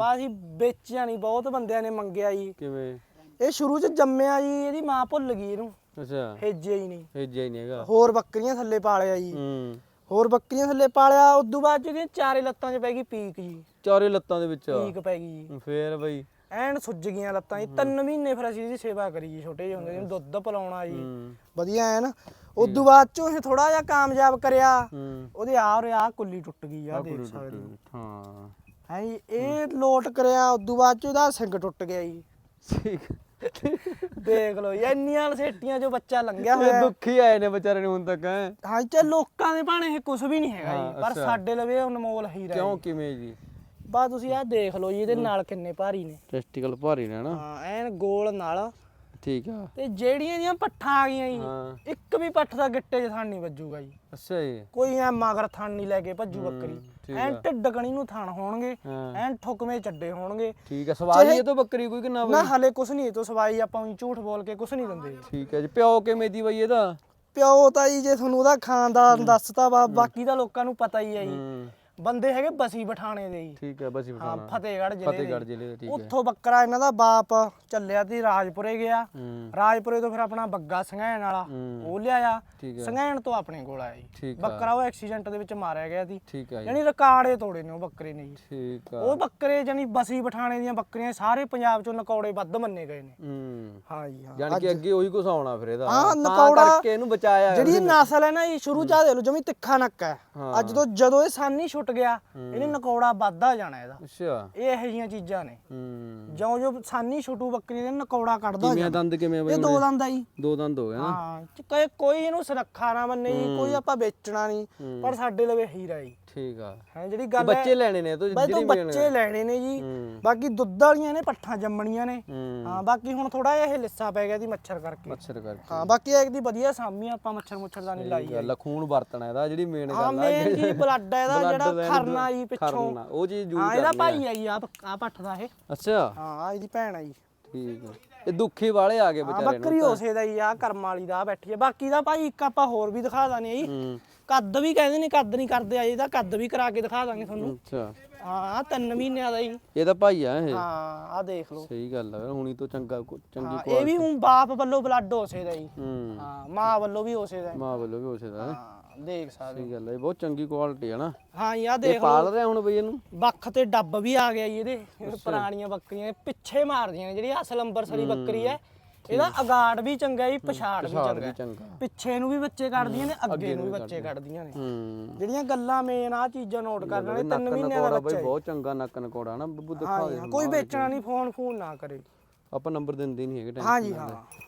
ਬਾ ਅਸੀਂ ਵੇਚਿਆ ਨਹੀਂ ਬਹੁਤ ਬੰਦਿਆਂ ਨੇ ਮੰਗਿਆ ਜੀ। ਕਿਵੇਂ? ਇਹ ਸ਼ੁਰੂ ਚ ਜੰਮਿਆ ਜੀ ਇਹਦੀ ਮਾਂ ਭੁੱਲ ਗਈ ਇਹਨੂੰ। ਅੱਛਾ। ਹੇਜਿਆ ਹੀ ਨਹੀਂ। ਭੇਜਿਆ ਹੀ ਨਹੀਂ ਹੈਗਾ। ਹੋਰ ਬੱਕਰੀਆਂ ਥੱਲੇ ਪਾਲਿਆ ਜੀ। ਹੂੰ। ਹੋਰ ਬੱਕਰੀਆਂ ਥੱਲੇ ਪਾਲਿਆ ਉਦੋਂ ਬਾਅਦ ਚ ਇਹਦੀਆਂ ਚਾਰੇ ਲੱਤਾਂ 'ਚ ਪੈ ਗਈ ਪੀਕ ਜੀ। ਚਾਰੇ ਲੱਤਾਂ ਦੇ ਵਿੱਚ? ਪੀਕ ਪੈ ਗਈ ਜੀ। ਫੇਰ ਬਈ। ਐਨ ਸੁੱਜ ਗਈਆਂ ਲੱਤਾਂ ਜੀ। ਤਿੰਨ ਮਹੀਨੇ ਫਿਰ ਅਸੀਂ ਇਹਦੀ ਸੇਵਾ ਕਰੀ ਜੀ ਛੋਟੇ ਜਿਹੇ ਹੁੰਦੇ ਜਿਹਨੂੰ ਦੁੱਧ ਪਿਲਾਉਣਾ ਜੀ। ਵਧੀਆ ਐਨ। ਉਦੋਂ ਬਾਅਦ ਚੋਂ ਇਹ ਥੋੜਾ ਜਿਹਾ ਕਾਮਯਾਬ ਕਰਿਆ। ਉਹਦੇ ਆ ਔਰ ਆ ਕੁੱਲੀ ਟੁੱਟ ਗਈ ਆ ਆਹ ਦੇਖ ਸਕਦੇ ਹੋ। ਹਾਂ ਜੀ ਇਹ ਲੋਟ ਕਰਿਆ ਉਦੋਂ ਬਾਅਦ ਚ ਉਹਦਾ ਸਿੰਘ ਟੁੱਟ ਗਿਆ ਜੀ। ਠੀਕ। ਦੇਖ ਲਓ ਜੀ ਇੰਨੀਆਂ ਲਸੇਟੀਆਂ ਜੋ ਬੱਚਾ ਲੰਘਿਆ ਹੋਇਆ। ਦੁੱਖੀ ਆਏ ਨੇ ਵਿਚਾਰੇ ਨੂੰ ਹੁਣ ਤੱਕ ਹੈ। ਹਾਂ ਚਾ ਲੋਕਾਂ ਦੇ ਭਾਣੇ ਇਹ ਕੁਝ ਵੀ ਨਹੀਂ ਹੈਗਾ ਜੀ ਪਰ। ਸਾਡੇ ਲਵੇ ਅਨਮੋਲ ਹੀਰਾ ਕਿਉਂ। ਕਿਵੇਂ ਜੀ? ਬਾ ਤੁਸੀਂ ਆਹ ਦੇਖ ਲਓ ਜੀ ਇਹਦੇ ਨਾਲ ਕਿੰਨੇ ਭਾਰੀ ਨੇ। ਟੈਸਟੀਕਲ ਭਾਰੀ ਨੇ ਨਾ ਹਾਂ ਐਨ ਗੋਲ ਨਾਲ ਠੀਕ ਆ। ਤੇ ਜਿਹੜੀਆਂ ਦੀਆਂ ਪੱਠਾਂ ਆ ਗਈਆਂ ਜੀ ਇੱਕ ਵੀ ਪੱਠ ਦਾ ਗਿੱਟੇ 'ਚ ਥਣ ਨਹੀਂ ਵੱਜੂਗਾ ਜੀ। ਅੱਛਾ ਜੀ। ਕੋਈ ਐ ਮਗਰ ਥਣ ਨਹੀਂ ਲੈ ਕੇ ਭੱਜੂ ਬੱਕਰੀ। ਠੀਕ ਆ। ਢਿੱਡ ਕਣੀ ਨੂੰ ਥਣ ਹੋਣਗੇ ਹਾਂ। ਠੁਕਵੇਂ ਚੱਡੇ ਹੋਣਗੇ। ਠੀਕ ਆ ਚਾਹੇ- ਇਹ ਤੋਂ ਬੱਕਰੀ ਕੋਈ ਕਿੰਨਾ ਨਾ ਬਈ ਹਲੇ ਕੁਛ ਨਹੀਂ ਇਹ ਤੋਂ ਸਵਾਈ ਆਪਾਂ ਊਂ ਝੂਠ ਬੋਲ ਕੇ ਕੁਛ ਨਹੀਂ ਦਿੰਦੇ। ਠੀਕ ਹੈ ਜੀ ਪਿਓ ਕਿਵੇਂ ਦੀ ਬਈ ਇਹਦਾ? ਪਿਓ ਤਾਂ ਜੀ ਜੇ ਤੁਹਾਨੂੰ ਉਹਦਾ ਖਾਨਦਾਨ ਦੱਸਤਾ ਵਾ ਬਾਕੀ ਦਾ ਲੋਕਾਂ ਨੂੰ ਪਤਾ ਹੀ ਹੈ ਜੀ। ਹੂੰ। ਬੰਦੇ ਹੈਗੇ ਬਸੀ ਪਠਾਣੇ ਦੇ ਜੀ। ਠੀਕ ਹੈ ਬਸ ਹੀ ਹਾਂ ਬਤਾਨਾ ਫਤਿਹਗੜ੍ਹ ਜ਼ਿਲ੍ਹੇ ਫਤਿਹਗੜ੍ਹ ਦੇ ਜ਼ਿਲ੍ਹੇ ਦਾ ਠੀਕ ਹੈ। ਉੱਥੋਂ ਬੱਕਰਾ ਇਹਨਾਂ ਦਾ ਬਾਪ ਚੱਲਿਆ ਤੇ ਰਾਜਪੁਰੇ ਗਿਆ। ਹੂੰ। ਰਾਜਪੁਰੇ ਤੋਂ ਫਿਰ ਆਪਣਾ ਬੱਗਾ ਸੰਘੈਣ ਵਾਲਾ ਹੂੰ। ਉਹ ਲਿਆਇਆ। ਠੀਕ ਹੈ। ਸੰਘੈਣ ਤੋਂ ਆਪਣੇ ਕੋਲ ਆਇਆ ਜੀ। ਠੀਕ ਆ। ਬੱਕਰਾ ਉਹ ਐਕਸੀਡੈਂਟ ਦੇ ਵਿੱਚ ਮਾਰਿਆ ਗਿਆ ਸੀ। ਠੀਕ ਹੈ ਜੀ। ਯਾਨੀ ਰਿਕਾਰਡੇ ਤੋੜੇ ਨੇ ਉਹ ਬੱਕਰੇ ਨੇ ਜੀ। ਠੀਕ ਆ। ਉਹ ਬੱਕਰੇ ਜਾਨੀ ਬਸੀ ਪਠਾਣੇ ਦੀਆਂ ਬੱਕਰੀਆਂ ਸਾਰੇ ਪੰਜਾਬ ਚੋਂ ਨਕੌੜੇ ਵੱਧ ਮੰਨੇ ਗਏ ਨੇ। ਹੂੰ। ਹਾਂ ਜੀ ਹਾਂ। ਜਾਣ ਕਿ ਅੱਗੇ ਉਹੀ ਕੁਛ ਆਉਣਾ ਫਿਰ ਇਹਦਾ। ਹਾਂ, ਤਾਂ ਨਕੌੜਾ- ਕਰਕੇ ਇਹਨੂੰ ਬਚਾਇਆ ਜਿਹੜੀ ਇਹ ਨਸਲ ਹੈ ਨਾ ਇਹ ਸ਼ੁਰੂ ਚ ਆ ਦੇ ਲੋ ਜਮੀ ਤਿੱਖਾ ਨੱਕ ਹਾਂ। ਅੱਜ ਤੋਂ ਜਦੋਂ ਇਹ ਸਾਨੀ ਛੁੱਟ ਗਿਆ ਇਹਨੇ ਨਕੌੜਾ ਵੱਧਦਾ ਜਾਣਾ ਇਹਦਾ। ਅੱਛਾ। ਇਹ ਇਹੋ ਜਿਹੀਆਂ ਚੀਜ਼ਾਂ ਨੇ। ਹੂੰ। ਜਿਉਂ ਜਿਉਂ ਸਾਨੀ ਛੁੱਟੂ ਬੱਕਰੀ ਦੇ ਨਕੌੜਾ ਕੱਢਦਾ ਕਿਵੇਂ ਦੰਦ ਕਿਵੇਂ ਆ ਬਈ ਇਹ ਦੋ ਦੰਦ ਆ ਜੀ। ਦੋ ਦੰਦ ਹੋ ਗਏ ਨਾ। ਹਾਂ ਕੋਈ ਕੋਈ ਇਹਨੂੰ ਸੁਰੱਖਾ ਨਾ ਮੰਨੇ ਜੀ ਕੋਈ ਆਪਾਂ ਵੇਚਣਾ ਨਹੀਂ ਪਰ ਸਾਡੇ ਲਵੇ ਹੀਰਾ ਜੀ। ਠੀਕ ਆ। ਹੈ ਜਿਹੜੀ ਗੱਲ ਬੱਚੇ ਲੈਣੇ ਨੇ ਤੋਂ ਜਿਹੜੀ ਬੱਚੇ ਲੈਣੇ ਨੇ। ਜੀ। ਬਾਕੀ ਦੁੱਧ ਵਾਲੀਆਂ ਨੇ ਪੱਠਾਂ ਜੰਮਣੀਆਂ ਨੇ। ਹੂੰ। ਬਾਕੀ ਹੁਣ ਥੋੜਾ ਜਿਹਾ ਇਹ ਲਿੱਸਾ ਪੈ ਗਿਆ ਦੀ ਮੱਛਰ ਕਰਕੇ। ਮੱਛਰ ਕਰਕੇ। ਹਾਂ ਬਾਕੀ ਇੱਕ ਦੀ ਵਧੀਆ ਸਾਮੀ ਆਪਾਂ ਮੱਛਰ ਮੁੱਛਰ ਦਾ ਨਹੀਂ ਲਾਈ ਆ, ਖੂਨ ਵਰਤਣਾ ਇਹਦਾ ਜਿਹੜੀ ਮੇਨ ਗੱਲ ਆ। ਜੀ ਬਲੱਡ ਹੈ ਇਹਦਾ ਜਿਹੜਾ ਖਰਨਾ ਜੀ ਪਿੱਛੋਂ। ਖਰਨਾ, ਉਹ ਚੀਜ਼ ਯੂਜ਼ ਹਾਂ ਇਹਦਾ ਆ। ਭਾਈ ਹੈ ਜੀ ਆ ਆ ਪੱਠ ਦਾ ਇਹ। ਅੱਛਾ। ਹਾਂ ਆ ਇਹਦੀ ਭੈਣ ਹੈ ਜੀ। ਠੀਕ ਹੈ ਇਹ ਦੁੱਖੀ ਵਾਲੇ ਆ ਗਏ ਵਿਚਾਰੇ ਨੂੰ ਬੱਕਰੀ ਉਸੇ ਦਾ ਹੀ ਆ ਕਰਮ ਵਾਲੀ ਦਾ ਬੈਠੀ ਹੈ ਬਾਕੀ ਦਾ ਭਾਈ ਇੱਕ ਆਪਾਂ ਹੋਰ ਵੀ ਦਿਖਾ ਦਾਂਗੇ ਜੀ। ਕੱਦ ਵੀ ਕਹਿੰਦੇ ਨੇ ਕੱਦ ਨਹੀਂ ਕਰਦੇ ਆ ਇਹਦਾ ਕੱਦ ਵੀ ਕਰਾ ਕੇ ਦਿਖਾ ਦਾਂਗੇ ਤੁਹਾਨੂੰ। ਅੱਛਾ। ਹਾਂ ਆ ਤਿੰਨ ਮਹੀਨਿਆਂ ਦਾ ਹੀ ਇਹ ਤਾਂ ਭਾਈ ਆ ਇਹ। ਹਾਂ ਆ ਦੇਖ ਲਓ। ਸਹੀ ਗੱਲ ਆ ਹੁਣੀ ਤੋਂ ਚੰਗਾ ਚੰਗੀ ਹਾਂ, ਇਹ ਵੀ ਹੁਣ ਬਾਪ ਵੱਲੋਂ ਬਲੱਡ ਉਸੇ ਦਾ ਹੀ। ਹੂੰ ਮਾਂ ਵੱਲੋਂ ਵੀ ਉਸੇ ਦਾ। ਮਾਂ ਵੱਲੋਂ ਵੀ ਉਸੇ ਦਾ। ਹੈ। ਹਾਂ ਦੇਖ ਸਕਦੇ ਸਹੀ ਗੱਲ ਹੈ ਬਹੁਤ ਚੰਗੀ ਕੁਆਲਿਟੀ ਹੈ ਨਾ। ਹਾਂ ਯਾ ਦੇਖ ਲਓ। ਪਾਲ ਰਿਹਾ ਹੁਣ ਬਈ ਇਹਨੂੰ? ਬੱਖ ਤੇ ਡੱਬ ਵੀ ਆ ਗਿਆ ਜੀ ਇਹਦੇ। ਇਹ ਪੁਰਾਣੀਆਂ ਬੱਕਰੀਆਂ ਪਿੱਛੇ ਮਾਰਦੀਆਂ ਨੇ ਜਿਹੜੀ ਅਸਲ ਅੰਬਰਸਰੀ ਬੱਕਰੀ ਹੈ। ਇਹਦਾ ਅਗਾੜ ਵੀ ਚੰਗਾ ਜੀ ਪਛਾੜ ਵੀ ਚੰਗਾ। ਹੈ। ਪਿੱਛੇ ਨੂੰ ਵੀ ਬੱਚੇ ਕੱਢਦੀਆਂ ਨੇ ਅੱਗੇ ਨੂੰ ਵੀ ਬੱਚੇ ਕੱਢਦੀਆਂ। ਨੇ। ਹੂੰ। ਜਿਹੜੀਆਂ ਗੱਲਾਂ ਮੇਨ ਆ ਚੀਜ਼ਾਂ ਨੋਟ ਕਰ ਲੈਣੇ ਤਿੰਨ ਨੱਕ ਮਹੀਨਿਆਂ ਦਾ ਬੱਚਾ ਬਈ ਹੈ ਬਹੁਤ ਚੰਗਾ ਨੱਕ ਨਕੌੜਾ ਨਾ ਬੱਬੂ ਦਿਖਾ ਹਾਂ ਦੇ ਹਾਂ, ਕੋਈ ਵੇਚਣਾ ਨਹੀਂ ਫੋਨ ਫੋਨ ਨਾ ਕਰੇ। ਆਪਾਂ ਨੰਬਰ ਦਿੰਦੇ ਨਹੀਂ ਹੈਗੇ ਹਾਂ ਜੀ ਹਾਂ।